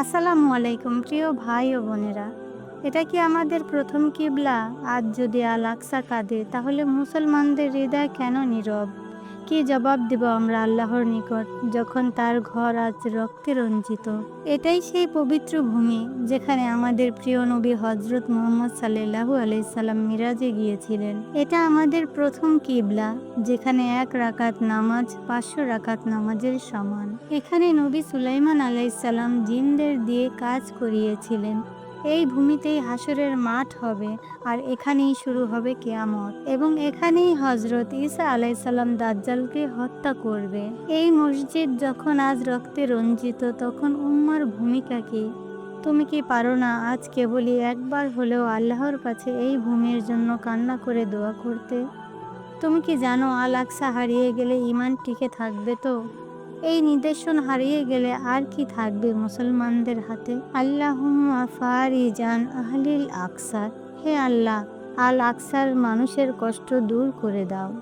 আসসালামু আলাইকুম, প্রিয় ভাই ও বোনেরা। এটা কি আমাদের প্রথম কিবলা? আজ যদি আল আকসা কাঁদে, তাহলে মুসলমানদের হৃদয় কেন নীরব? কি জবাব দেব আমরা আল্লাহর নিকট যখন তার ঘর আজ রক্তে রঞ্জিত? এটাই সেই পবিত্র ভূমি যেখানে আমাদের প্রিয় নবী হজরত মোহাম্মদ সাল্লাহু আলাইসাল্লাম মিরাজে গিয়েছিলেন। এটা আমাদের প্রথম কিবলা যেখানে এক রাকাত নামাজ, পাঁচশো রাকাত নামাজের সমান। এখানে নবী সুলাইমান আলাইসাল্লাম জিনদের দিয়ে কাজ করিয়েছিলেন। এই ভূমিতেই হাসরের মাঠ হবে আর এখানেই শুরু হবে কেয়ামত। এবং এখানেই হজরত ঈসা আলাইসাল্লাম দাজ্জালকে হত্যা করবে। এই মসজিদ যখন আজ রক্তে রঞ্জিত, তখন উম্মার ভূমিকা কি? তুমি কি পারো না আজ কেবলই একবার হলেও আল্লাহর কাছে এই ভূমির জন্য কান্না করে দোয়া করতে? তুমি কি জানো আল আকসা হারিয়ে গেলে ইমান টিকে থাকবে তো? এই নির্দেশন হারিয়ে গেলে আর কি থাকবে মুসলমানদের হাতে? আল্লাহুম্মা ফারিজান আহলিল আকসার। হে আল্লাহ, আল আকসার মানুষের কষ্ট দূর করে দাও।